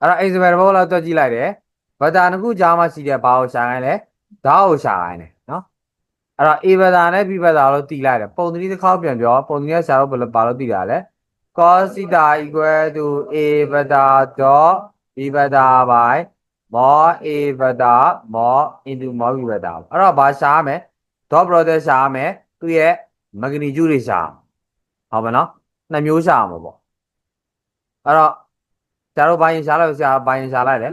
အဲ့တော့ example တစ်ပုဒ်လောက်တွက်ကြည့်လိုက်တယ်ဗတာနှစ်ခုကြားမှာရှိတဲ့ဘာကိုရှာခိုင်းလဲဓာတ်ကိုရှာခိုင်းတယ်နော်အဲ့တော့ a ဗတာနဲ့ b ဗတာလို့တည်လိုက်တယ်ပုံသတိတစ်ခေါက်ပြန်ပြောပုံသတိကရှာတော့ဘယ်လိုဘာလို့တည်တာလဲ cos theta equal to a ဗတာ dot b ဗတာ by mod a ဗတာ mod into mod b ဗတာအဲ့တော့ဘာရှာရမလဲ dot product ရှာရမယ်သူ့ရဲ့ magnitude တွေရှာရမယ်ဟုတ်ပါနော်နှစ်မျိုးရှာရမှာပေါ့အဲ့တော့ ကျတော့ဘာရင်ရှာလိုက်ဆရာဘာရင်ရှာလိုက်လဲ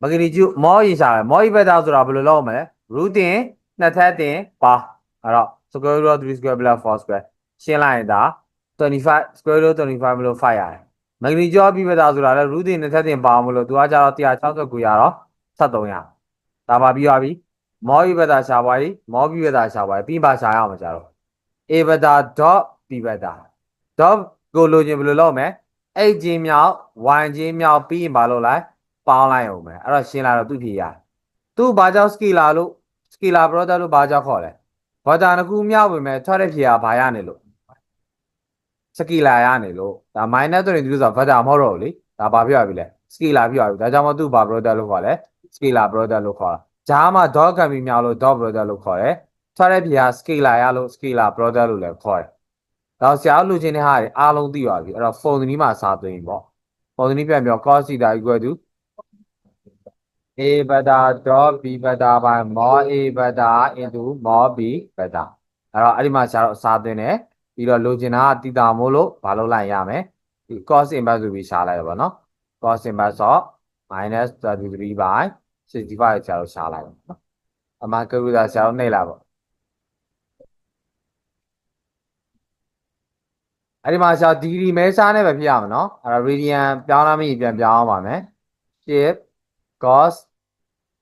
မဂနီကျူမောရင်ရှာလိုက်မောဤဘက်သားဆိုတာဘယ်လိုလုပ်ရမလဲ root တင်နှစ်ထပ်တင်ပါအဲ့တော့ square root of 3 square plus 4 square ရှင်းလိုက်ရင်ဒါ25 square root 25မလို့5ရတယ်မဂနီကျူအပြဘက်သားဆိုတာလဲ root တင်နှစ်ထပ်တင်ပါမလို့သူကကြတော့169ရတော့73ရဒါပါပြီးသွားပြီမောဤဘက်သားရှာပါပြီမောပြီးဘက်သားရှာပါပြီပြီးပါရှာရအောင်ကြတော့ a ဘက်သား dot b ဘက်သား dot ကိုလိုချင်ဘယ်လိုလုပ်မလဲ x ချင်းမြောက် y ချင်းမြောက်ပြီးရင်ဘာလုပ်လိုက်ပေါင်းလိုက်အောင်မယ်အဲ့တော့ရှင်းလာတော့သူ့ဖြေရတယ်သူဘာကြောင့် scalar လို့ scalar product လို့ဘာကြောင့်ခေါ်လဲဘာသာတစ်ခုမြောက်ပြင်မဲ့ထွက်တဲ့ဖြေကဘာရနေလို့ scalar ရနေလို့ဒါ minus ဆိုရင်ဒီလိုဆိုဘာသာမဟုတ်တော့ဘူးလေဒါဘာပြောရပြီလဲ scalar ပြောရပြီဒါကြောင့်မသူ့ဘာ product လို့ခေါ်လဲ scalar product လို့ခေါ်တာဂျားမှာ dot ကံပြီးမြောက်လို့ dot product လို့ခေါ်တယ်ထွက်တဲ့ဖြေက scalar ရလို့ scalar product လို့လည်းခေါ်တယ် တော့ဆရာတို့လူချင်းတဲ့ဟာတွေအားလုံးသိပါပြီအဲ့တော့ phone နီးမှာစာသွင်းပေါ့ပုံစံနည်းပြန်ပြော cos theta equal to a beta dot b beta by mod a beta into mod b beta အဲ့တော့အဲ့ဒီမှာဆရာတို့အစားသွင်းတယ်ပြီးတော့လိုချင်တာကတီတာမို့လို့ဘာလုပ်လိုက်ရမယ်ဒီ cos inverse ဆိုပြီးရှားလိုက်ရပါတော့ cos inverse of minus 33 by 65ဆရာတို့ရှားလိုက်ပါနော်အမှန်ကဲကဆရာတို့နှိပ်လိုက်ပါ အဲ့ဒီမှာဆရာဒီဂရီမဲစားနဲ့ပဲဖြစ်ရမှာနော်အဲ့တော့ radian ပြောင်းလာမိပြန်ပြောင်းအောင်ပါမယ် shift cos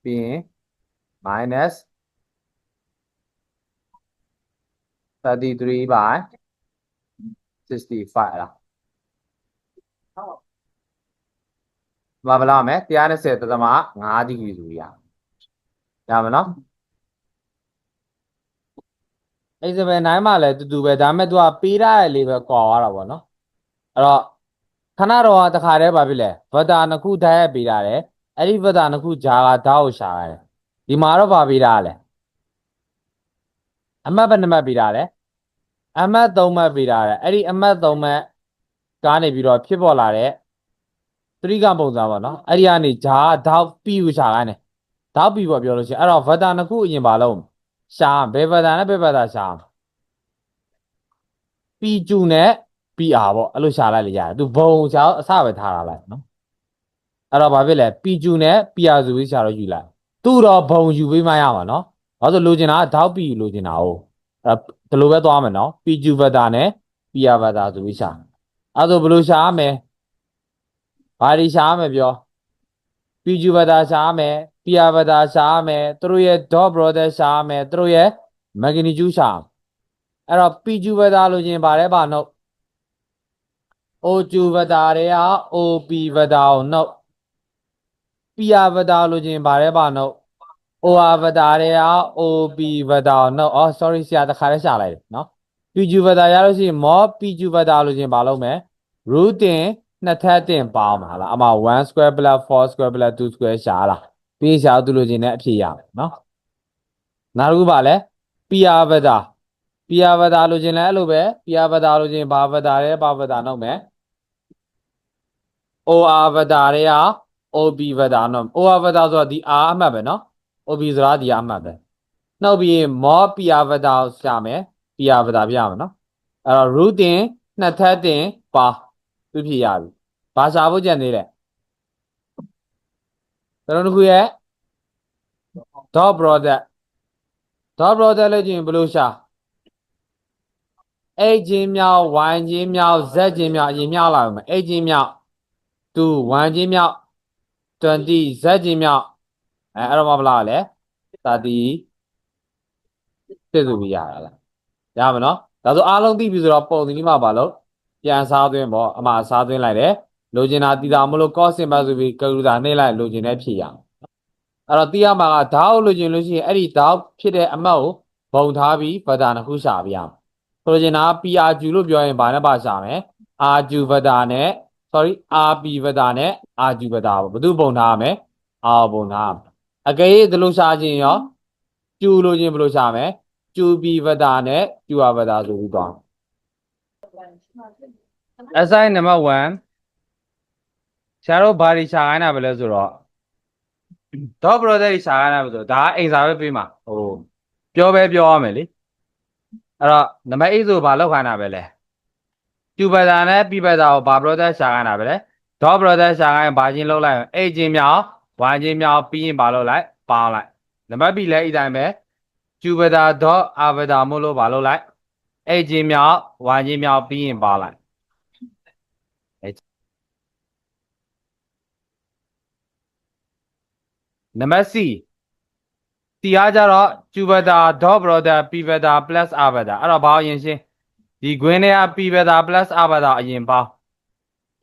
ပြီးရင် minus 33 by 65လားမဘလာမယ်120သသမ5ဒီဂရီဆိုရရမယ်နော် အဲ့ဒီပဲ9မှာလည်းတူတူပဲဒါပေမဲ့ तू ကပေးရတဲ့လေးပဲကွာသွားတာပေါ့နော်အဲ့တော့ခဏတော့တခါတည်းပါပြီလေဗတာနှစ်ခုဓာတ်ရိုက်ပေးတာတယ်အဲ့ဒီဗတာနှစ်ခုဂျာကဓာတ်ကိုရှာရတယ်ဒီမှာတော့ပါပေးတာလဲအမတ်ဘယ်နှမတ်ပေးတာလဲအမတ်3မတ်ပေးတာလေအဲ့ဒီအမတ်3မတ်ကားနေပြီးတော့ဖြစ်ပေါ်လာတဲ့သတိကပုံစံပေါ့နော်အဲ့ဒီကနေဂျာကဓာတ်ပြီးကိုရှာခိုင်းတယ်ဓာတ်ပြီးပေါ့ပြောလို့ရှိရင်အဲ့တော့ဗတာနှစ်ခုအရင်ပါလုံး ရှာဘယ်ဗတာနဲ့ဘယ်ဗတာရှာပီကျူနဲ့ PR ပေါ့အဲ့လိုရှာလိုက်လေရတယ်သူဘုံရှာအစပဲထားတာလိုက်နော်အဲ့တော့ဘာဖြစ်လဲပီကျူနဲ့ PR ဆိုပြီးရှာတော့ယူလိုက်သူ့တော့ဘုံယူပေးမှရမှာနော်ဘာလို့လိုချင်တာဓာတ်ပီလိုချင်တာ哦အဲ့ဒီလိုပဲသွားမယ်နော်ပီကျူဗတာနဲ့ PR ဗတာဆိုပြီးရှာအဲ့ဒါဘယ်လိုရှာရမလဲဘာတွေရှာရမလဲပြောပီကျူဗတာရှာရမ ယ် PR ဗတာရှာရမယ်သူတို့ရဲ့ dot product ရှာရမယ်သူတို့ရဲ့ magnitude ရှာရမယ်အဲ့တော့ PQ ဗတာလို့ချင်းဗါလဲဗာနှုတ် OQ ဗတာတွေက OP ဗတာကိုနှုတ် PR ဗတာလို့ချင်းဗါလဲဗာနှုတ် OR ဗတာတွေက OP ဗတာကိုနှုတ်အော် sorry ဆရာတခါတည်းရှာလိုက်တယ်နော် PQ ဗတာရလို့ရှိရင် mod PQ ဗတာလို့ချင်းဗာလုံးမယ် root တင်နှစ်ထပ်တင်ပေါင်းမှာလားအမ1 square plus 4 square plus 2 square ရှာလား ပြီးရှာသူလို့ချင်းနဲ့အဖြစ်ရမယ်နော်နောက်တစ်ခုပါလဲ PR ဗတာ PR ဗတာလို့ချင်းလဲအဲ့လိုပဲ PR ဗတာလို့ချင်းဘာဗတာလဲဘာဗတာနှုတ်မယ် OR ဗတာတွေက OB ဗတာနှုတ် OR ဗတာဆိုတာဒီ R အမှတ်ပဲနော် OB ဆိုတာဒီ R အမှတ်ပဲနှုတ်ပြီးရင် mod PR ဗတာကိုရှာမယ် PR ဗတာပြရမယ်နော်အဲ့တော့ root တင်နှစ်ထပ်တင်ပါပြဖြစ်ရပြီဘာရှာဖို့ကြံသေးလဲ ကျွန်တော်တို့ခုရဲ့ dot product dot product လို့ကျရင်ဘယ်လိုရှာ x ချင်းမြောက် y ချင်းမြောက် z ချင်းမြောက်အရင်မြောက်လာအောင်မယ် x ချင်းမြောက်2 y ချင်းမြောက်20 z ချင်းမြောက်အဲအဲ့တော့မဘလားလဲ30စစ်စုပြီးရတာလားရမယ်နော်ဒါဆိုအားလုံးသိပြီဆိုတော့ပုံစံဒီမှာပါလို့ပြန်စားသွင်းပေါ့အမှစားသွင်းလိုက်တယ် လိုချင်တာတည်တာမလို့ cos ပါဆိုပြီးကလူတာနှိမ့်လိုက်လိုချင်တဲ့ဖြစ်ရအောင်အဲ့တော့တီးရမှာကဓာတ်ကိုလိုချင်လို့ရှိရင်အဲ့ဒီဓာတ်ဖြစ်တဲ့အမှတ်ကိုဘုံထားပြီးဗတာနှစ်ခုရှာပြရအောင်ဆိုလိုချင်တာ PRQ လို့ပြောရင်ဘာနဲ့ပါရှာမယ် RQ ဗတာနဲ့ sorry rp ဘတာနဲ့ rq ဘတာပေါ့ဘယ်သူပုံထားရမလဲ r ပုံထားရမယ်အကယ်၍ဒီလိုရှာခြင်းရောကျူလို့ခြင်းဘယ်လိုရှာမလဲကျူ p ဘတာနဲ့ qr ဘတာဆိုပြီးသွား assign number 1 ဆရာတို့ဘာတွေရှာခိုင်းတာပဲလဲဆိုတော့ dot product တွေရှာခိုင်းတာပဲဆိုတော့ဒါကအိမ်စာပဲပေးမှာဟိုပြောပဲပြောရမယ်လေအဲ့တော့နံပါတ်8ဆိုဘာလောက်ခိုင်းတာပဲလဲ q ဘတာနဲ့ p ဘတာကိုဘာ product ရှာခိုင်းတာပဲလဲ dot product ရှာခိုင်းဘာချင်းလောက်လိုက် a ချင်းမြောက် y ချင်းမြောက်ပြီးရင်ဘာလောက်လိုက်ပေါင်းလိုက်နံပါတ် b လည်းဤတိုင်းပဲ q ဘတာ dot r ဘတာမို့လို့ဘာလောက်လိုက် a ချင်းမြောက် y ချင်းမြောက်ပြီးရင်ပေါင်းလိုက် နံပါတ် C တီအားကြတော့ q ဘတာ dot product p ဘတာ plus r ဘတာအဲ့တော့ဘာအောင်ရင်ရှင်းဒီခွင်းထဲက p ဘတာ plus r ဘတာအရင်ပေါင်း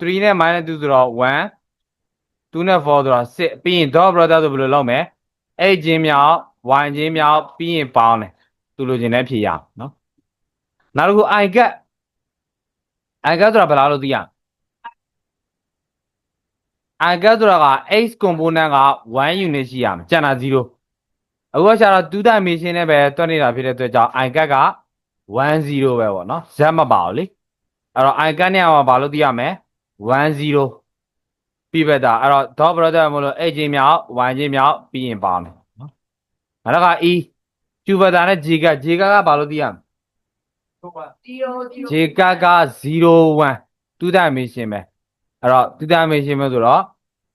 3နဲ့ minus 2ဆိုတော့1 2နဲ့4ဆိုတော့6ပြီးရင် dot product ဆိုဘယ်လိုလုပ်မလဲ a ချင်းမြောက် y ချင်းမြောက်ပြီးရင်ပေါင်းတယ်သူလိုချင်တဲ့ဖြေရအောင်နော်နောက်တစ်ခု i gat i gat ဆိုတာဘယ်လားလို့သိရအောင် i gat ဆိုတာက x component က1 unit ရှိရမယ်ကျန်တာ0အခုကကျတော့2 dimension နဲ့ပဲတွက်နေတာဖြစ်တဲ့အတွက်ကြောင့် i gat က1 0ပဲပေါ့နော် z မပါဘူးလေအဲ့တော့ i gat နဲ့ကဘာလို့သိရမလဲ1 0ပြဘက်တာအဲ့တော့ dot product မလို့ x ချင်းမြောက် y ချင်းမြောက်ပြီးရင်ပါမယ်နော်နောက်တစ်ခါ e q ဘက်တာနဲ့ j က j ကကဘာလို့သိရမလဲ j ကက01 2 dimension ပဲ အဲ့တော့2 dimension ပဲဆိုတော့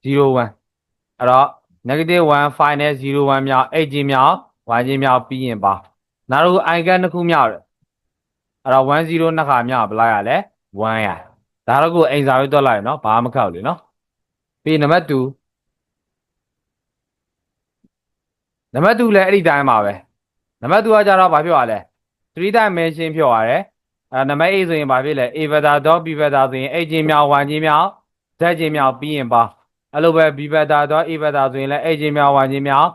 01အဲ့တော့ negative 1 5နဲ့01မြောက်8ချင်းမြောက် y ချင်းမြောက်ပြီးရင်ပါနောက်တစ်ခု i ကနှစ်ခုမြောက်တယ်အဲ့တော့10နှစ်ခါမြောက်ဘယ်လောက်ရလဲ1ရဒါတော့ကိုအိမ်စာရေးတွက်လိုက်ရနော်ဘာမှမခောက်လေနော်ပြီးနံပါတ်2နံပါတ်2လည်းအဲ့ဒီတိုင်းပါပဲနံပါတ်2ကကြတော့ဘာဖြစ်သွားလဲ3 dimension ဖြစ်သွားတယ် အဲ့နံပါတ်8ဆိုရင်ဘာဖြစ်လဲ a vector dot b vector ဆိုရင် a ချင်းမြောက် y ချင်းမြောက် z ချင်းမြောက်ပြီးရင်ပါအဲ့လိုပဲ b vector dot a vector ဆိုရင်လည်း a ချင်းမြောက် y ချင်းမြောက်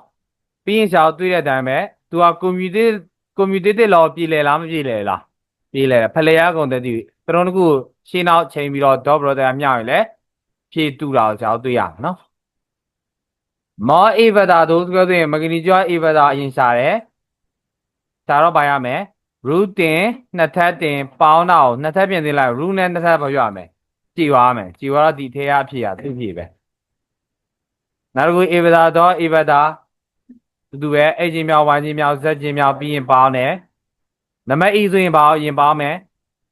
ပြီးရင်ရှားတွေ့တဲ့အတိုင်းပဲသူက commutative commutative law ပြည်လဲလားမပြည်လဲလားပြည်လဲတယ်ဖလဲရကုန်တဲ့ဒီသူတို့ကရှင်းနောက်ချိန်ပြီးတော့ dot product မြောက်ရင်လည်းဖြည့်တူတာကိုရှားတွေ့ရမှာနော်မော a vector တို့ပြောဆိုရင် magnitude a vector အရင်ရှာတယ်ရှားတော့ပါရမယ် root တင်နှစ်ထပ်တင်ပေါင်းတာကိုနှစ်ထပ်ပြင်သိလိုက် root နဲ့နှစ်ထပ်ဘာပြောရမလဲကြည်သွားမယ်ကြည်သွားတော့ဒီထဲရအဖြစ်ရသူ့ဖြစ်ပဲနောက်တစ်ခု a vector တော့ a vector တူတူပဲ a ချင်းမြောက် y ချင်းမြောက် z ချင်းမြောက်ပြီးရင်ပေါင်းတယ်နံပါတ် e ဆိုရင်ဘာအောင်ရင်ပေါင်းမယ်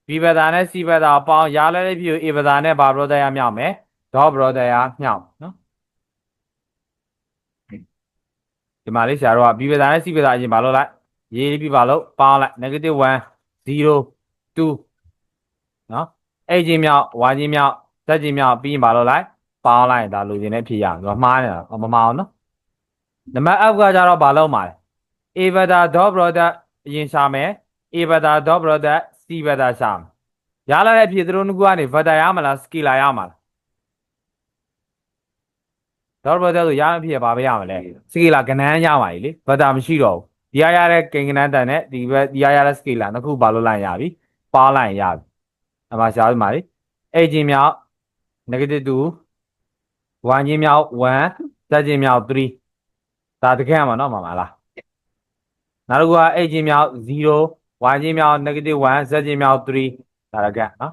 b vector နဲ့ c vector ပေါင်းရလဲတဲ့ဖြစ်ကို a vector နဲ့ဘာ product ရမြောက်မယ် dot product ရမြောက်နော်ဒီမှာလေးဆရာတို့က b vector နဲ့ c vector အရင်ဘာလုပ်လိုက် ရေးပြီးပါလို့ပေါင်းလိုက် negative 1 0 2နော် a ချင်းမြောက် y ချင်းမြောက် z ချင်းမြောက်ပြီးရင်ဘာလုပ်လိုက်ပေါင်းလိုက်ဒါလိုချင်တဲ့ဖြစ်ရအောင်ဒီမှာမှားနေတာမမအောင်နော်နံပါတ် f ကကြတော့ဘာလုပ်မှာလဲ a vector dot product အရင်ရှာမယ် a vector dot product c vector ရှာမယ်ရလာတဲ့ဖြစ်သူတို့ကကနေ vector ရမလား scalar ရမလား dot product ဆိုရမယ့်ဖြစ်ဘာပဲရမလဲ scalar ကဏ္ဍရပါ E လေ vector မရှိတော့ဘူး ဒီရရတဲ့ကိန်းကဏ္ဍတန်နဲ့ဒီဘက်ဒီရရတဲ့ scalar နှစ်ခုဘာလို့လိုက်ရပြီပါလိုက်ရပြီအမှရှားဒီမှာလေ a ချင်းမြောက် negative 2 y ချင်းမြောက်1 z ချင်းမြောက်3ဒါတကယ်မှာနော်မမလားနောက်တစ်ခုက a ချင်းမြောက်0 y ချင်းမြောက် negative 1 z ချင်းမြောက်3ဒါတကယ်နော်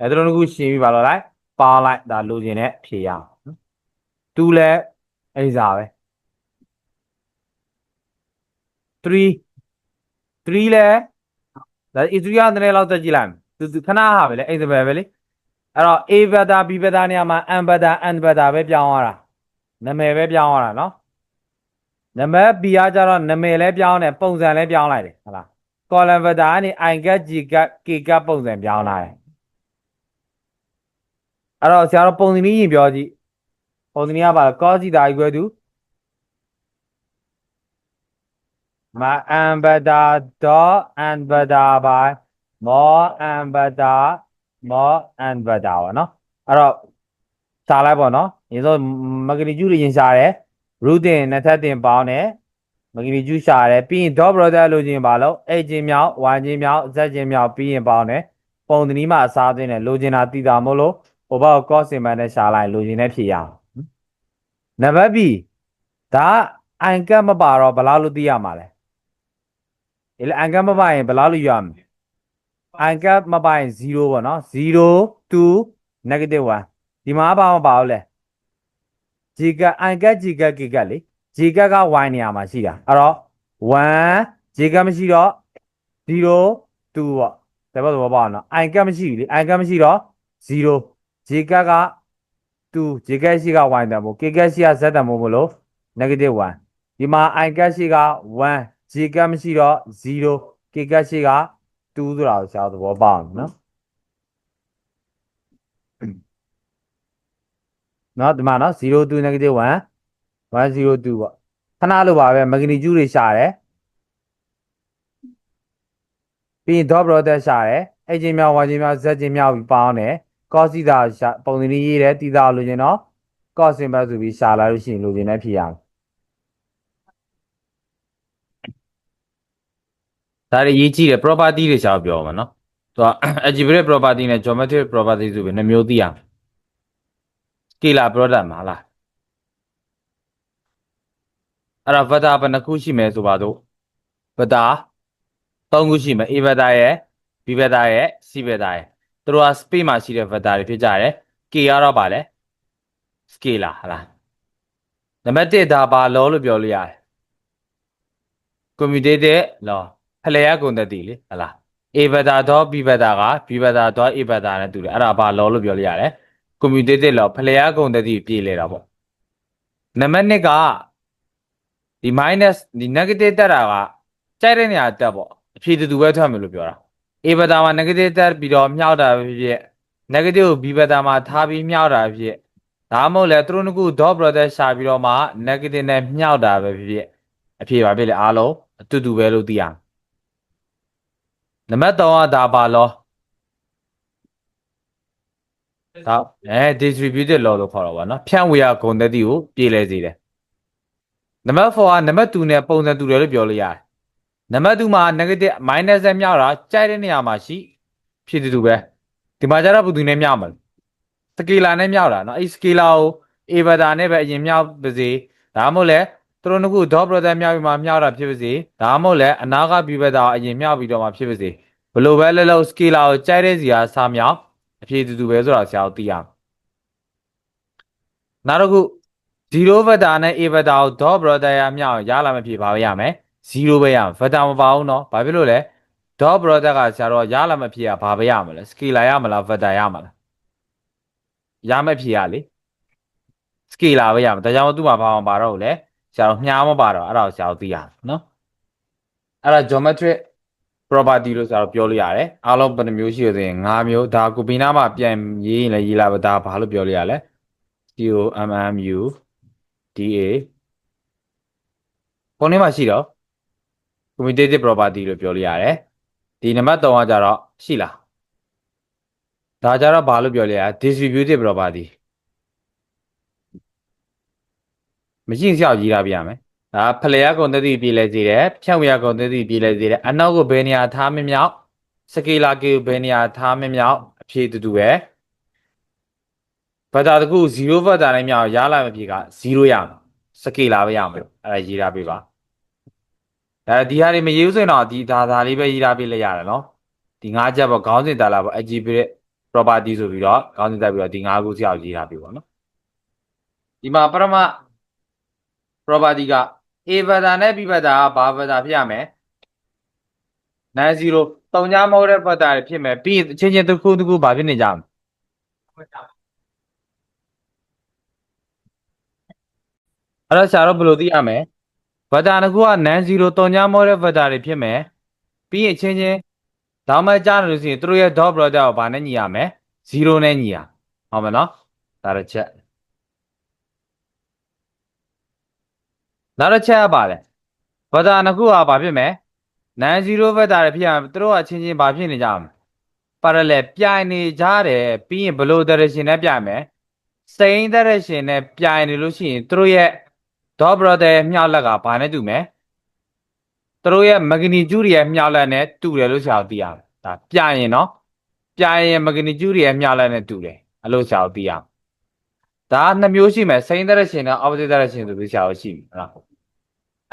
အဲတို့နှစ်ခုရှင်းပြီးပါတော့လိုက်ပါလိုက်ဒါလိုချင်တဲ့ဖြေရအောင်နော်2လဲအိစားပဲ 3 3လဲဒါအီ3ရတဲ့လောက်တက်ကြည့်လိုက်သူသူခဏဟာပဲလေအိစပဲပဲလေအဲ့တော့ a vector b vector နေရာမှာ n vector n vector ပဲပြောင်းရတာနာမည်ပဲပြောင်းရတာနော်နံပါတ် b ကကြတော့နာမည်လဲပြောင်းတယ်ပုံစံလဲပြောင်းလိုက်တယ်ဟုတ်လား column vector ကနေ i gat g gat k gat ပုံစံပြောင်းလာတယ်အဲ့တော့ဆရာတို့ပုံစံနည်းရင်ပြောကြည့်ပုံစံနည်းကပါလား cos theta equal to မ n vector dot n vector by mod n vector mod n vector ပေါ့နော်အဲ့တော့ရှားလိုက်ပေါ့နော်ရင်းဆုံးမဂနီကျူးတွေရင်ရှားတယ် root တင်နှစ်ထပ်တင်ပေါင်းတယ်မဂနီကျူးရှားတယ်ပြီးရင် dot product လို့ချင်းပါလို့ a ချင်းမြောက် y ချင်းမြောက် z ချင်းမြောက်ပြီးရင်ပေါင်းတယ်ပုံသဏ္ဍီးမှာအစားသွင်းတယ်လိုချင်တာတည်တာမို့လို့ဟိုဘက်ကို cos စင်ပန်နဲ့ရှာလိုက်လိုချင်တဲ့ဖြေရအောင်နံပါတ် B ဒါအန်ကတ်မပါတော့ဘယ်လောက်လို့သိရမှာလဲ ဒီလေအန်ကတ်မပါရင်ဘယ်လောက်လို့ရမလဲအန်ကတ်မပါရင်0ပေါ့နော်0 2 negative 1ဒီမှာဘာမပါဘူးလဲ g ကတ်အန်ကတ် g ကတ် k ကတ်လေ g ကတ်က y နေရာမှာရှိတာအဲ့တော့1 g ကတ်မရှိတော့0 2ပေါ့ဒါပဲသဘောပေါက်အောင်နော်အန်ကတ်မရှိဘူးလေအန်ကတ်မရှိတော့0 g ကတ်က2 g ကတ်ရှိက y တန်ဖို့ k ကတ်ရှိက z တန်ဖို့မလို့ negative 1ဒီမှာ i ကတ်ရှိက1 g ကတ်မရှိတော့0 k ကတ်ရှိက2ဆိုတာကိုရှားသဘောပေါက်အောင်နော်နော်ဒီမှာနော်0 2 negative 1 102ပေါ့ခဏလိုပါပဲမဂနီကျူးတွေရှာတယ်ပြီးရင် dot product ရှာတယ်အဲ့ချင်းမြောက်ဝါချင်းမြောက် z ချင်းမြောက်ပြီးပေါင်းတယ် cos သီတာရှာပုံစံလေးရေးတယ်သီတာလိုချင်တော့ cos စင်ပတ်ဆိုပြီးရှာလာလို့ရှိရင်လိုချင်တဲ့ဖြစ်ရမယ် ဒါတွေရေးကြည့်တယ် property တွေရှာပြောမှာနော်သူက algebraic property နဲ့ geometric property ဆိုပြီးနှစ်မျိုးသိရမယ် scalar product မှာလားအဲ့တော့ vector ဘယ်နှခုရှိမယ်ဆိုပါတော့ vector သုံးခုရှိမယ် a vector ရဲ့ b vector ရဲ့ c vector ရဲ့သူတို့က space မှာရှိတဲ့ vector တွေဖြစ်ကြတယ် k ကတော့ပါလဲ scalar ဟလားနံပါတ်1ဒါပါ law လို့ပြောလို့ရတယ် commutative law ဖလှယ်ရကုန်တတ်တည်လေဟလား a vector တော့ b vector က b vector တော့ a vector နဲ့တူတယ်အဲ့ဒါဘာ law လို့ပြောလို့ရတယ် commutative law ဖလှယ်ရကုန်တတ်တည်ပြေးလေတာပေါ့နံပါတ်2ကဒီ minus ဒီ negative တက်တာကကြိုက်တဲ့နေရာတက်ပေါ့အဖြေတူတူပဲထွက်မယ်လို့ပြောတာ a vector မှာ negative တက်ပြီးတော့မြှောက်တာပဲဖြစ်ဖြစ် negative ကို b vector မှာထားပြီးမြှောက်တာပဲဖြစ်ဖြစ်ဒါမှမဟုတ်လဲသူတို့နှစ်ခု dot product ရှာပြီးတော့မှ negative နဲ့မြှောက်တာပဲဖြစ်ဖြစ်အဖြေပါဖြစ်လေအားလုံးအတူတူပဲလို့သိရမယ် နံပါတ်3ကဒါပါလောဒါအဲ distributed law လို့ခေါ်တော့ဗောနော်ဖြန့်ဝေရဂုဏ်သတ္တိကိုပြေးလဲစေတယ်နံပါတ်4ကနံပါတ်2နဲ့ပုံစံတူတယ်လို့ပြောလို့ရတယ်နံပါတ်2မှာ negative minus နဲ့မြောက်တာကြိုက်တဲ့နေရာမှာရှိဖြစ်တူတူပဲဒီမှာကျတော့ဘယ်သူနဲ့မြောက်မလဲစကေလာနဲ့မြောက်တာเนาะအဲ့စကေလာကို a vector နဲ့ပဲအရင်မြောက်ပါစေဒါမှမဟုတ်လဲ သူတို့နှစ်ခု dot product မြောက်ပြီးမှမြောက်တာဖြစ်ပါစေဒါမှမဟုတ်လဲအနာက b vector အရင်မြောက်ပြီးတော့မှဖြစ်ပါစေဘယ်လိုပဲလဲလို့ scalar ကိုကြိုက်တဲ့စီကစာမြောက်အဖြေတူတူပဲဆိုတာဆရာတို့သိရမယ်နောက်တစ်ခု0 vector နဲ့ a vector ကို dot product ရမြောက်ရလာမဖြစ်ပါပဲရမယ်0ပဲရမယ် vector မပါဘူးเนาะဘာဖြစ်လို့လဲ dot product ကဆရာတော့ရလာမဖြစ်ရဘာပဲရမလဲ scalar ရမလား vector ရမလားရမဖြစ်ရလေ scalar ပဲရမယ်ဒါကြောင့်သူ့မှာဘာမှမပါတော့ဘူးလေ ဆရာတို့မြားမပါတော့အဲ့ဒါကိုဆရာတို့သိရတယ်နော်အဲ့ဒါ geometric property လို့ဆရာတို့ပြောလို့ရတယ်အားလုံးဘယ်နှမျိုးရှိလို့ဆိုရင်၅မျိုးဒါကိုဘီနာမှာပြန်ရေးရင်လည်းရေးလာပါဒါဘာလို့ပြောလို့ရလဲ DOMMU DA ခုနမှာရှိတော့ commutative property လို့ပြောလို့ရတယ်ဒီနံပါတ်3ကကြတော့ရှိလားဒါကြတော့ဘာလို့ပြောလဲ distributive property မရှိရင်ဆရာရေးထားပြရမယ်ဒါဖလှယ်ရကုန်သတိပြေးလဲစေတယ်ဖြန့်ဝေရကုန်သတိပြေးလဲစေတယ်အနောက်ကိုဘယ်နေရာထားမမြောက်စကေလာကေကိုဘယ်နေရာထားမမြောက်အဖြေတူတူပဲဘတ်တာတကူ0ဘတ်တာနဲ့မြောက်ရလာမဖြေက0ရမှာစကေလာပဲရမှာအဲ့ဒါရေးထားပေးပါအဲဒီဟာတွေမရေးဘူးဆိုရင်တော့ဒီဒါသာလေးပဲရေးထားပေးလိုက်ရတယ်နော်ဒီ၅ချက်ပေါ့ခေါင်းစဉ်တာလာပေါ့ algebraic property ဆိုပြီးတော့ခေါင်းစဉ်တက်ပြီးတော့ဒီ၅ခုဆရာရေးထားပေးပါနော်ဒီမှာပရမ property က a vector နဲ့ b vector ကဘာ vector ဖြစ်ရမလဲ non zero တုံညာမဟုတ်တဲ့ vector တွေဖြစ်မယ်ပြီးရင်အချင်းချင်းတစ်ခုတစ်ခုဘာဖြစ်နေကြမလဲအဲ့တော့ဆရာတို့ဘယ်လိုသိရမလဲ vector တစ်ခုက non zero တုံညာမဟုတ်တဲ့ vector တွေဖြစ်မယ်ပြီးရင်အချင်းချင်းဒါမှကြားတယ်လို့ဆိုရင်သူတို့ရဲ့ dot product ကိုဘာနဲ့ညီရမလဲ0နဲ့ညီရဟုတ်မယ်နော်ဒါတစ်ချက် နောက်တစ်ချက်ကပါလဲဗတာနှစ်ခုဟာဘာဖြစ်မလဲ non zero vector တွေဖြစ်ရမယ်သူတို့ကအချင်းချင်းဘာဖြစ်နေကြမလဲ parallel ပြိုင်နေကြတယ်ပြီးရင်ဘယ်လို direction နဲ့ပြိုင်မယ် same direction နဲ့ပြိုင်နေလို့ရှိရင်သူတို့ရဲ့ dot product ရဲ့မြောက်လက်ကဘာနဲ့တူမလဲသူတို့ရဲ့ magnitude ရဲ့မြောက်လက်နဲ့တူတယ်လို့ဆရာတို့သိရမယ်ဒါပြိုင်ရင်နော်ပြိုင်ရင် magnitude ရဲ့မြောက်လက်နဲ့တူတယ်အဲ့လိုဆရာတို့သိရအောင်ဒါကနှစ်မျိုးရှိမယ် same direction နဲ့ opposite direction ဆိုပြီးဆရာတို့ရှိပြီဟုတ်လား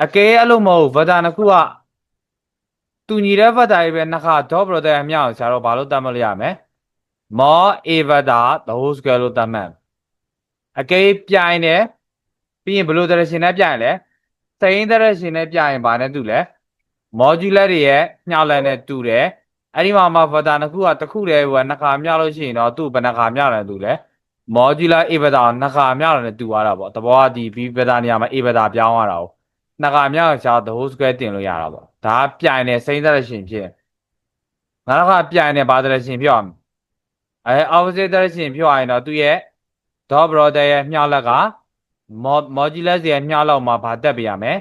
အကယ်အဲ့လိုမဟုတ်ဗတာနှစ်ခုကတူညီတဲ့ဗတာတွေပဲနှစ်ခါ dot product အမြောက်ဆရာတို့ဘာလို့တတ်မှတ်လို့ရမလဲ mod a vector the whole square လို့တတ်မှတ်အကယ်ပြိုင်တယ်ပြီးရင်ဘယ်လို direction နဲ့ပြိုင်လဲ same direction နဲ့ပြိုင်ဘာနဲ့တူလဲ modular တွေရဲ့မျှလက်နဲ့တူတယ်အဲ့ဒီမှာမှာ vector နှစ်ခုကတစ်ခုတည်းဟိုကနှစ်ခါမျှလို့ရှိရင်တော့သူ့ဘယ်နှစ်ခါမျှလဲတူလဲ modular a vector ကိုနှစ်ခါမျှတယ်တူသွားတာပေါ့တဘောကဒီ b vector နေရာမှာ a vector ပြောင်းသွားတာကို နှစ်ခါမျှရှာ the whole square တင်လို့ရတာပေါ့ဒါကပြိုင်တယ် same direction ဖြစ်နောက်တစ်ခါပြိုင်တယ်ဘာ direction ဖြစ်အောင်အဲ opposite direction ဖြစ်သွားရင်တော့သူ့ရဲ့ dot product ရဲ့မျှလက်က mod- modulus ရဲ့မျှလောက်မှာဘာတက်ပြရမယ်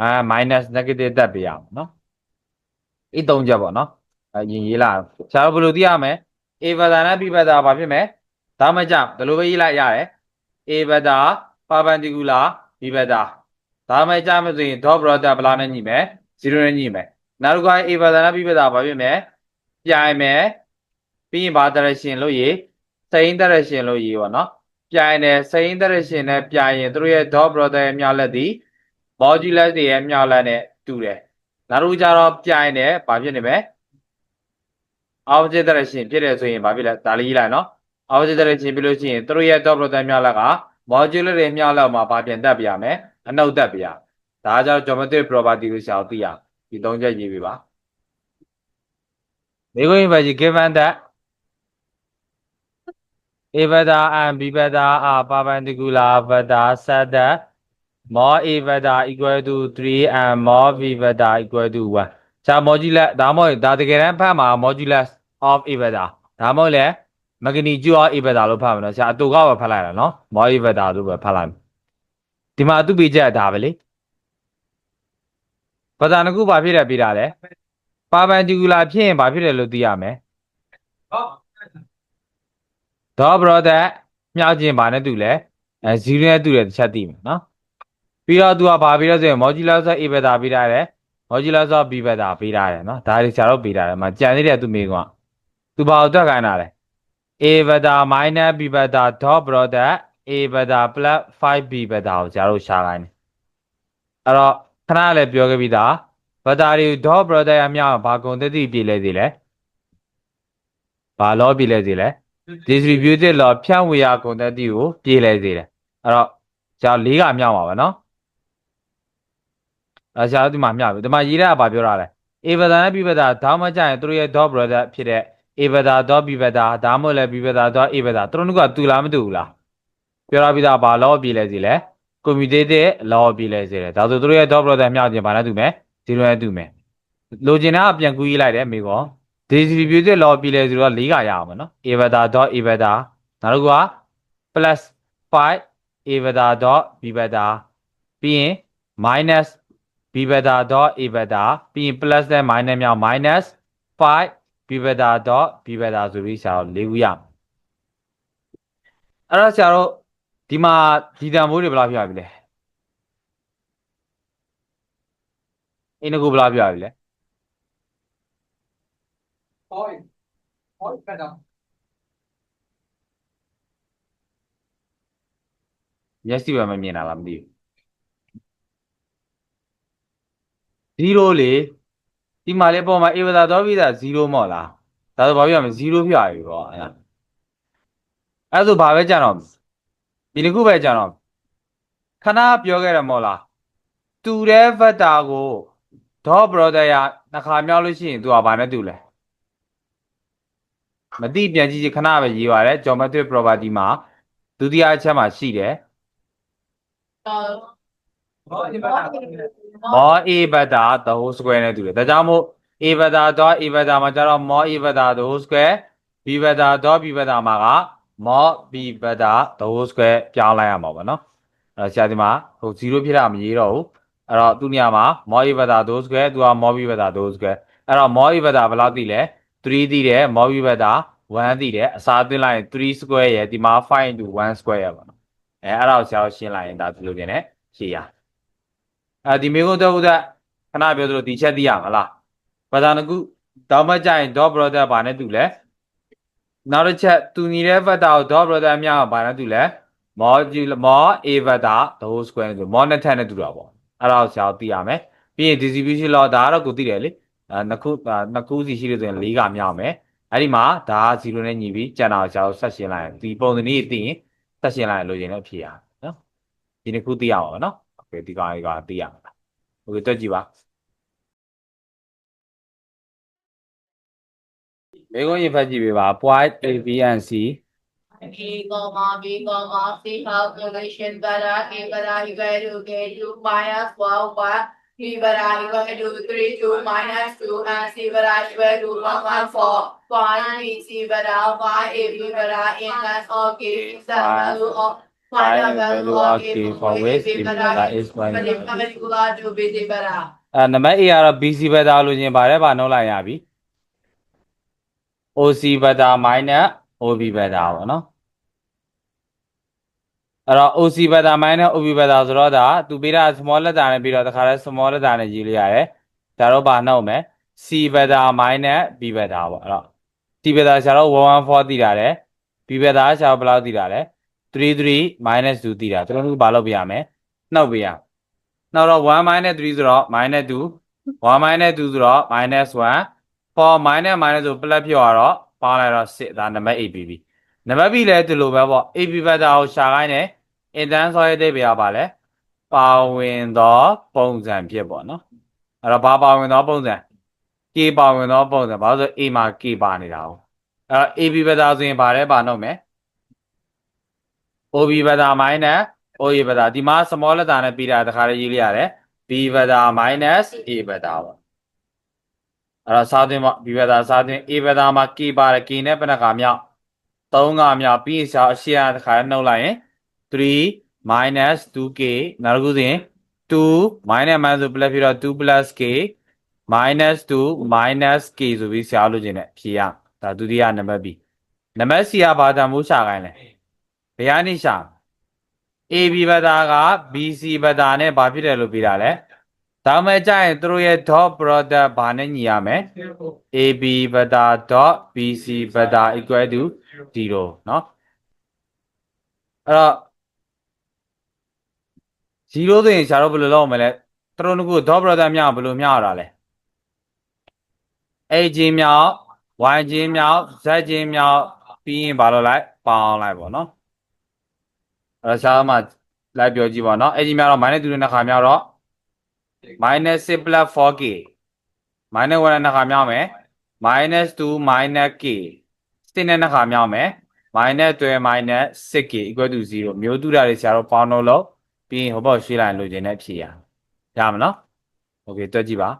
အဲ minus negative တက်ပြရအောင်နော်ဒီသုံးချက်ပေါ့နော်အဲရင်ရေးလာဆရာတို့ဘယ်လိုသိရမလဲ a vector နဲ့ b vector ဘာဖြစ်မလဲဒါမှကြောင့်ဒီလိုပဲရေးလိုက်ရတယ် a vector perpendicular b vector ဒါမှကြားမဆိုရင် dot product ဘယ်လောက်နဲ့ညီမယ်0နဲ့ညီမယ်နောက်တစ်ခါ a vector နဲ့ b vector ဘာဖြစ်မလဲပြိုင်မယ်ပြီးရင်ဘာ direction လို့ရေး same direction လို့ရေးပါနော်ပြိုင်တယ် same direction နဲ့ပြိုင်ရင်သူတို့ရဲ့ dot product ရဲ့မြောက်လက်ဒီ modulus တွေရဲ့မြောက်လက်နဲ့တူတယ်နောက်တစ်ခုကျတော့ပြိုင်တယ်ဘာဖြစ်နေမလဲ opposite direction ဖြစ်တယ်ဆိုရင်ဘာဖြစ်လဲဒါလေးရေးလိုက်နော် opposite direction ဖြစ်လို့ရှိရင်သူတို့ရဲ့ dot product မြောက်လက်က modular တွေမြောက်လောက်မှာဘာပြန်တက်ပြရမယ် အနှုတ်တက်ပြရဒါကကြောင့် geometric property လို့ရှာသိရဒီသုံးချက်ရေးပြပါဒီကိုရင်ပဲ given that a vector and b vector are perpendicular vector set that mod a vector equal to 3 and mod b vector equal to 1ဇာ modulus ဒါမှမဟုတ်ဒါတကယ်တမ်းဖတ်မှာ modulus of a vector ဒါမှမဟုတ်လေ magnitude of a vector လို့ဖတ်မှာနော်ဆရာအတူကပဲဖတ်လိုက်တာနော် mod a vector လို့ပဲဖတ်လိုက်မယ် ဒီမှာသူ့ပေးချက်ဒါပဲလေဘာသာတစ်ခုဘာဖြစ်တယ်ပြတာလဲ perpendicular ဖြစ်ရင်ဘာဖြစ်တယ်လို့သိရမယ် dot product မြောက်ခြင်းဘာနဲ့တူလဲအဲ0နဲ့တူတယ်တစ်ချက်သိမယ်နော်ပြီးတော့သူကဘာပြီးတော့ဆိုရင် modulus of a vector ပြီးတာတယ် modulus of b vector ပေးထားတယ်နော်ဒါတွေဆရာတို့ပေးထားတယ်မှာကြံသေးတယ်သူမိကွာသူဘာကိုတွက်ခိုင်းတာလဲ a vector minus b vector dot product a vector plus 5b vector ကိုဆရာတို့ရှာခိုင်းတယ်အဲ့တော့ခဏလည်းပြောခဲ့ပြီးသား vector တွေ dot product အမြောက်ဘာကုန်သက်တည်ပြည့်လဲစီလဲဘာလောပြည့်လဲစီလဲ distributed law ဖြန့်ဝေရကုန်သက်တည်ကိုပြည့်လဲစီတယ်အဲ့တော့ဆရာ၄ကမြောက်ပါပဲနော်အဲဆရာတို့ဒီမှာမျှပြီဒီမှာရေးတဲ့ကဘာပြောတာလဲ a vector နဲ့ b vector ဒါမှမကြရင်သူတို့ရဲ့ dot product ဖြစ်တဲ့ a vector dot b vector ဒါမှမဟုတ်လည်း b vector dot a vector သူတို့ကတူလားမတူဘူးလား ပြောရပြီးသားဘာလောပြည့်လဲစီလဲ commutative law ပြည့်လဲစီတယ်ဒါဆိုသူတို့ရဲ့ dot product မျှခြင်းဘာနဲ့တူမယ်0နဲ့တူမယ်လိုချင်တာအပြန်ကူးရေးလိုက်တယ်မိကော distributed law ပြည့်လဲစီတော့၄ကရအောင်မယ်နော် a vector dot a vector နောက်တစ်ခုက plus 5 a vector dot b vector ပြီးရင် minus b vector dot a vector ပြီးရင် plus နဲ့ minus မြောက် minus 5 b vector dot b vector ဆိုပြီးဆရာတို့၄ခုရမယ်အဲ့တော့ဆရာတို့ ဒီမှာဒီတန်ဖိုးတွေဘယ်လောက်ပြရပြီလဲအင်းကိုဘယ်လောက်ပြရပြီလဲ Point. Point better. မျက်စိပဲမမြင်တာလားမသိဘူး0လေဒီမှာလေပေါ်မှာ a vector dot b vector 0မော့လားဒါဆိုဘာပြရမလဲ0ပြရပြီပေါ့အဲ့ဒါအဲ့ဒါဆိုဘာပဲကြံတော့ ဒီတစ်ခုပဲကြံတော့ခဏပြောခဲ့တယ်မော့လားတူတဲ့ vector ကို dot product ရနှစ်ခါမြောက်လို့ရှိရင် तू ကဘာနဲ့တူလဲမသိပြန်ကြည့်ကြည့်ခဏပဲရေးပါတယ် geometric property မှာဒုတိယအချက်မှာရှိတယ် Point better. မော a ဘတ်တာ the whole square နဲ့တူတယ်ဒါကြောင့်မို့ a ဘတ်တာ dot a ဘတ်တာမှာကျတော့မော a ဘတ်တာ the whole square b ဘတ်တာ dot b ဘတ်တာမှာက မော b ဘတ်တာ the whole square ပြောင်းလိုက်ရမှာပေါ့နော်အဲ့တော့ဆရာဒီမှာဟို0ဖြစ်တာမရေးတော့ဘူးအဲ့တော့သူ့နေရာမှာမော a ဘတ်တာ the whole square သူကမော b ဘတ်တာ the whole square အဲ့တော့မော a ဘတ်တာဘယ်လောက်သိလဲ3သိတယ်မော b ဘတ်တာ1သိတယ်အစားသွင်းလိုက်ရင်3 square ရဲ့ဒီမှာ5 into 1 square ရဲ့ပေါ့နော်အဲအဲ့ဒါကိုဆရာတို့ရှင်းလိုက်ရင်ဒါဒီလိုပြင်နေရှင်းရအဲဒီမေကုန်းတော့ဥဒခဏပြောသလိုဒီချက်သိရမလားဘာသာနကုတောင်းမကြရင် dot product ဘာနဲ့တူလဲ နောက်တစ်ချက်သူညီတဲ့ဗက်တာကို dot product အမြောက်ဘာနဲ့တူလဲ module mod a vector the whole square ဆို mod နဲ့ထက်နဲ့တူတာပေါ့အဲ့ဒါကိုဆရာတို့သိရမယ်ပြီးရင် distribution law ဒါကတော့ကိုသိတယ်လေအဲနှစ်ခုအာနှစ်ခုစီရှိလို့ဆိုရင်၄ကမြောက်မယ်အဲ့ဒီမှာဒါက0နဲ့ညီပြီးကျန်တာကိုဆရာတို့ဆက်ရှင်းလိုက်ရင်ဒီပုံစံလေးသိရင်ဆက်ရှင်းလိုက်ရင်လိုချင်တဲ့အဖြေရနော်ဒီနှစ်ခုသိရပါမယ်နော်โอเคဒီကောင်လေးကသိရမှာโอเคတွက်ကြည့်ပါ မေကုန်းရင်ဖတ်ကြည့်ပေးပါ point a b and c A comma B comma C calculation beta A beta equal to K two minus one one B beta equal to three two minus two and C beta equal to one one four find B C beta find A B beta index of K is the value of find the value of K for which B beta is perpendicular to B C beta အဲနံပါတ် A ကတော့ BC ဘက်သားလို့ချင်းပါတယ်ဗာနှုတ်လိုက်ရပြီ OC ဘက်သား minus OB ဘက်သားပေါ့နော်အဲ့တော့ OC ဘက်သား minus OB ဘက်သားဆိုတော့ဒါသူပေးတာ small letter နဲ့ပြီးတော့တခါလဲ small letter နဲ့ရေးလိုက်ရတယ်ဒါတော့ဗာနှုတ်မယ် C ဘက်သား minus B ဘက်သားပေါ့အဲ့တော့ T ဘက်သားဆရာတော့114တည်တာတယ် B ဘက်သားဆရာဘယ်လောက်တည်တာလဲ33 minus 2တည်တာတို့ကဘာလုပ်ပြရမလဲနှုတ်ပြရနောက်တော့1 minus 3ဆိုတော့ minus 2 1 minus 2ဆိုတော့ minus 1 for minus minus ဆို plus ဖြစ်သွားတော့ပေါင်းလိုက်တော့6ဒါနံပါတ် ABB နံပါတ် B လည်းဒီလိုပဲပေါ့ AB ဘက်တာကိုရှာခိုင်းတယ် intern ဆိုရတဲ့ပြရပါလဲပါဝင်သောပုံစံဖြစ်ပေါ့နော်အဲ့တော့ဘာပါဝင်သောပုံစံ K ပါဝင်သောပုံစံဘာလို့ဆို A မှာ K ပါနေတာ哦အဲ့တော့ AB ဘက်တာဆိုရင်ဘာလဲပါတော့မယ် OB ဘက်တာ minus OA ဘက်တာဒီမှာ small letter နဲ့ပြီးတာတခါလေးရေးလိုက်ရတယ် B ဘက်တာ minus A ဘက်တာပေါ့ အဲ့တော့စားသွင်းပေါ့ B ဘက်တာစားသွင်း A ဘက်တာမှာ K ပါတယ် K နဲ့ဘယ်နှခါမြောက်3ခါမြောက်ပြီးရင်ရှာအရှေ့ကတခါလေးနှုတ်လိုက်ရင်3 minus 2k နောက်တစ်ခုဆိုရင်2 minus minus ဆို plus ဖြစ်တော့2 plus k minus 2 minus k ဆိုပြီးရှာလို့ခြင်းနဲ့ဖြေရဒါဒုတိယနံပါတ် B နံပါတ် C ကဘာတန်မိုးရှာခိုင်းလဲဘယ်ကနေရှာ AB ဘက်တာက BC ဘက်တာနဲ့ဘာဖြစ်တယ်လို့ပြီးတာလဲ ဒါမှမကြရင်သူတို့ရဲ့ dot product ဘာနဲ့ညီရမလဲ AB ဘက်တာ dot BC ဘက်တာ equal to 0เนาะအဲ့တော့0ဆိုရင်ရှားတော့ဘယ်လိုလုပ်မလဲသူတို့က dot product မြောက်ဘယ်လိုမြောက်ရတာလဲ A ချင်းမြောက် Y ချင်းမြောက် Z ချင်းမြောက်ပြီးရင်ဘာလုပ်လိုက်ပေါင်းလိုက်ပေါ့เนาะ အဲ့တော့ရှားမှလိုက်ပြောကြည့်ပါเนาะအဲ့ဒီများတော့ minus 2နဲ့နှစ်ခါမြောက်တော့ minus 6 plus 4k minus 1နဲ့နှစ်ခါမြောင်းမယ် minus 2 minus k 6နဲ့နှစ်ခါမြောင်းမယ် minus 12 minus 6k equal to 0မျိုးတူတာတွေဆရာတို့ပေါင်းလို့လို့ပြီးရင်ဟိုဘက်ရွှေ့လိုက်လို့ခြင်းနဲ့ဖြေရရမလား okay တွက်ကြည့်ပါ